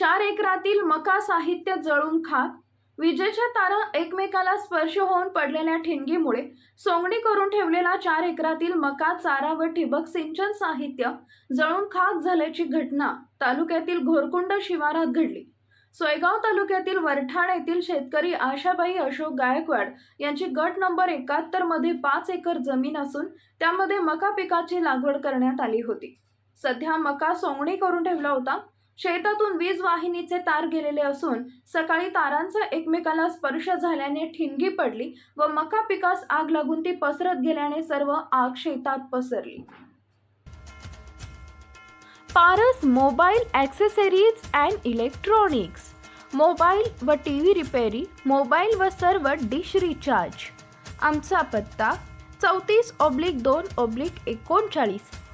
चार एकरातील मका साहित्य जळून खाक. विजेच्या तारा एकमेकाला स्पर्श होऊन पडलेल्या ठिणगीमुळे सोंगणी करून ठेवलेला चार एकरातील मका चारा व ठिबक सिंचन साहित्य जळून खाक झाल्याची घटना तालुक्यातील घोरकुंड शिवारात घडली. सोयगाव तालुक्यातील वरठाण येथील शेतकरी आशाबाई अशोक गायकवाड यांची गट नंबर एकाहत्तरमध्ये पाच एकर जमीन असून त्यामध्ये मका पिकाची लागवड करण्यात आली होती. सध्या मका सोंगणी करून ठेवला होता. शेतातून वीज वाहिनीचे तार गेलेले असून सकाळी तारांचा एकमेकाला स्पर्श झाल्याने ठिणगी पडली व मका पिकास आग लागून ती पसरत गेल्याने सर्व आग शेतात पसरली. Paras mobile accessories and electronics. Mobile व टी व्ही रिपेरी मोबाईल व सर्व डिश रिचार्ज. आमचा पत्ता चौतीस ऑब्लिक दोन ऑब्लिक एकोणचाळीस.